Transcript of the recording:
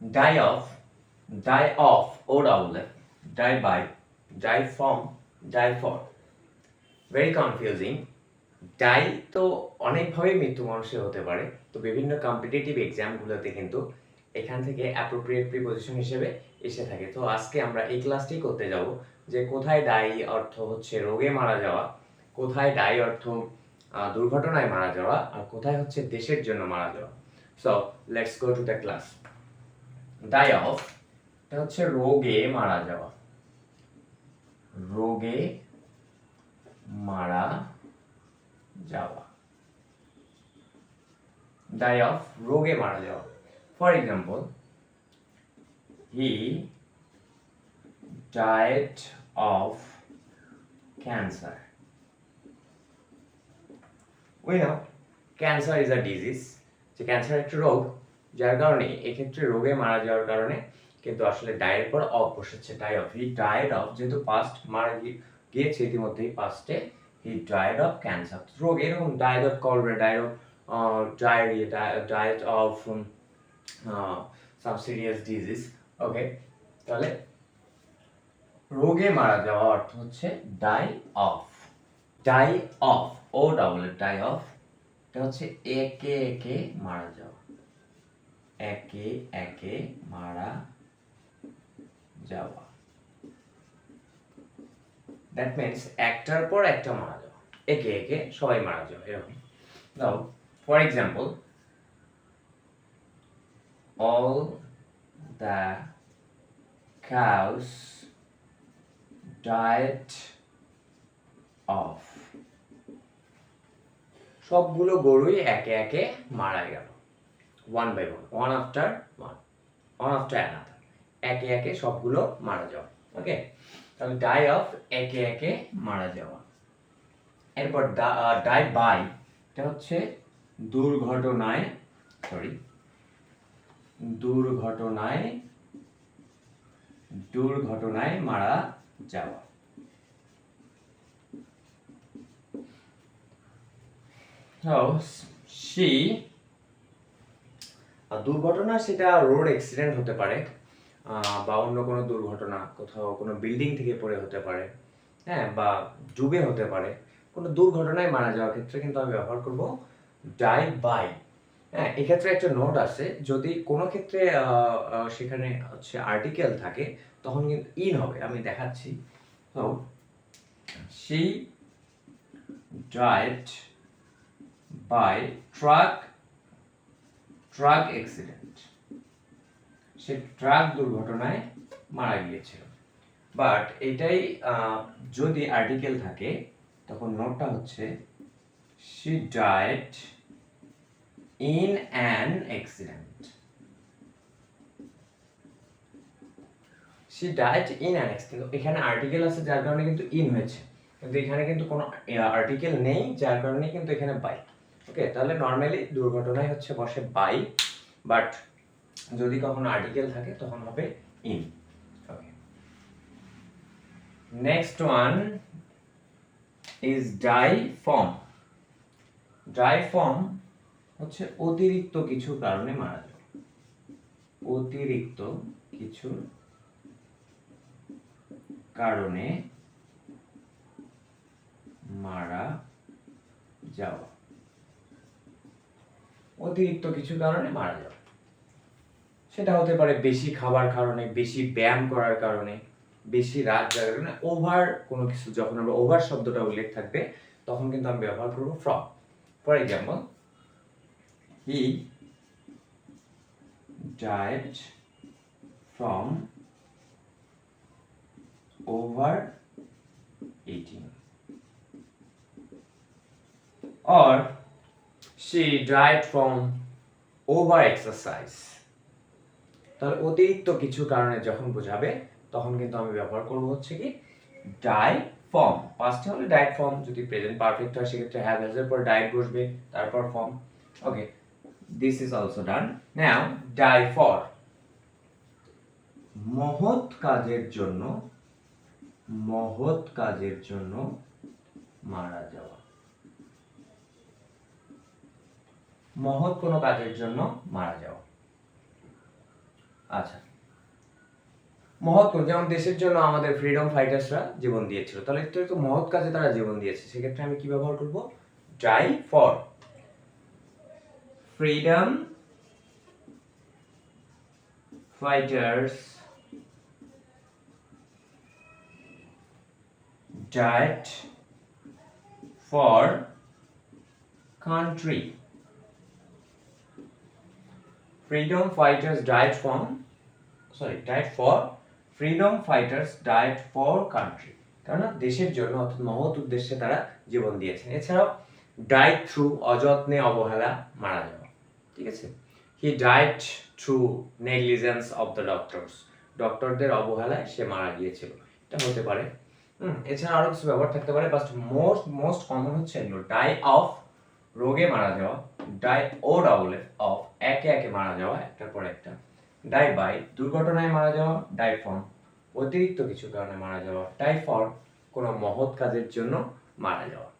die of die of O double die by, die from, die for. Very confusing die তো অনেকভাবেই মৃত্যু মানুষের হতে পারে। তো বিভিন্ন কম্পিটিটিভ এক্সামগুলোতে কিন্তু এখান থেকে অ্যাপ্রোপ্রিয়েট প্রিপোজিশন হিসেবে এসে থাকে। তো আজকে আমরা এই ক্লাসটি করতে যাব যে কোথায় ডাই অর্থ হচ্ছে রোগে মারা যাওয়া, কোথায় ডাই অর্থ দুর্ঘটনায় মারা যাওয়া, আর কোথায় হচ্ছে দেশের জন্য মারা যাওয়া। So let's go to the class die of এটা হচ্ছে রোগে মারা যাওয়া। রোগে মারা যাওয়া। ডাই অফ রোগে মারা যাওয়া। For example he died of cancer cancer is a disease যে ক্যান্সার একটা রোগ যার কারণে এক্ষেত্রে রোগে মারা যাওয়ার কারণে কিন্তু আসলে ডায়ের পর অফ বসেছে die of he died of যেহেতু পাস্ট মারা গিয়েছে, ইতিমধ্যেই পাস্টে হি ডায়েড অফ ক্যান্সার রোগ, এরকম died of cholera died of diarrhoea died of some serious disease okay তাহলে রোগে মারা যাওয়া অর্থ হচ্ছে die of die of o double die of এটা হচ্ছে একে একে মারা যাওয়া। একে একে মারা যাওয়া। দ্যাট মিনস একটার পর একটা মারা যাওয়া। একে একে সবাই মারা যাওয়া, এরকম। Now for example all the cows died off সবগুলো গরুই একে একে মারা গেল। One by one one after one one after another একে একে সবগুলো মারা যাওয়া ওকে তাহলে ডাই অফ একে একে মারা যাওয়া। এরপর ডাই বাই এটা হচ্ছে দুর্ঘটনায় সরি দুর্ঘটনায় দুর্ঘটনায় মারা যাওয়া। So, she দুর্ঘটনা সেটা রোড অ্যাক্সিডেন্ট হতে পারে বা অন্য কোনো দুর্ঘটনা, কোথাও কোনো বিল্ডিং থেকে পড়ে হতে পারে হ্যাঁ বা ডুবে হতে পারে, কোনো দুর্ঘটনায় মারা যাওয়ার ক্ষেত্রে কিন্তু আমি ব্যবহার করব ডাই বাই হ্যাঁ এক্ষেত্রে একটা নোট আছে, যদি কোনো ক্ষেত্রে সেখানে হচ্ছে আর্টিকেল থাকে, তখন কিন্তু ইন হবে, আমি দেখাচ্ছি। তো she died by truck truck accident say truck দুর্ঘটনায় মারা গিয়েছিল। বাট এটাই যদি আর্টিকেল থাকে, তখন নোটটা হচ্ছে she died in an accident she died in an accident এখানে আর্টিকেল আছে, যার কারণে কিন্তু ইন হয়েছে। কিন্তু এখানে কিন্তু কোনো আর্টিকেল নেই, যার কারণে কিন্তু এখানে বাই ওকে তাহলে নর্মালি দুর্ঘটনায় হচ্ছে বসে বাই বাট যদি কখনো আর্টিকেল থাকে, তখন হবে in okay next one is die from die from হচ্ছে অতিরিক্ত কিছু কারণে মারা যাওয়া অতিরিক্ত কিছু কারণে মারা যাওয়া। অতিরিক্ত কিছু কারণে মারা যাওয়া সেটা হতে পারে বেশি খাবার কারণে, বেশি ব্যায়াম করার কারণে, বেশি রাত জাগার কারণে ওভার কোনো কিছু, যখন আমরা ওভার শব্দটা উল্লেখ থাকবে, তখন কিন্তু আমি ব্যবহার করব from for example he died from over eating or she died from over exercise তাহলে অতিরিক্ত কিছু কারণে যখন বোঝাবে, তখন কিন্তু আমি ব্যবহার করব হচ্ছে কি ডাই ফর্ম পাঁচটা হলে ডাইট ফর্ম যদি প্রেজেন্ট পারফেক্ট হয়, সেক্ষেত্রে হ্যাভ হ্যাজের পর ডাইট বসবে, তারপর from okay this is also done now die for মহৎ কাজের জন্য, মহৎ কাজের জন্য মারা যাওয়া। মহৎ কোনো কাজের জন্য মারা যাওয়া আচ্ছা। মহৎ কোন, যেমন দেশের জন্য আমাদের ফ্রিডম ফাইটার্সরা জীবন দিয়েছিল, তাহলে একটু একটু মহৎ কাজে তারা জীবন দিয়েছে, সেক্ষেত্রে আমি কি ব্যবহার করব? Die for freedom fighters died for country. Freedom fighters died from, sorry, died for, freedom fighters died for country. কেননা দেশের জন্য অর্থাৎ মহৎ উদ্দেশ্যে তারা জীবন দিয়েছেন। এছাড়াও ডাইড থ্রু অযত্নে অবহেলা মারা যাওয়া। ঠিক আছে? He died through negligence of the doctors ডক্টরদের অবহেলায় সে মারা গিয়েছিল। এটা হতে পারে। হুম, এছাড়া আরও কিছু ব্যবহার থাকতে পারে। বাট মোস্ট মোস্ট কমন হচ্ছে ডাই অফ রোগে মারা যাওয়া die o double f of একে একে মারা যাওয়া, একটার পর একটা। ডাই বাই দুর্ঘটনায় মারা যাওয়া ডাই ফর্ম অতিরিক্ত কিছু কারণে মারা যাওয়া ডাই ফর কোনো মহৎ কাজের জন্য মারা যাওয়া।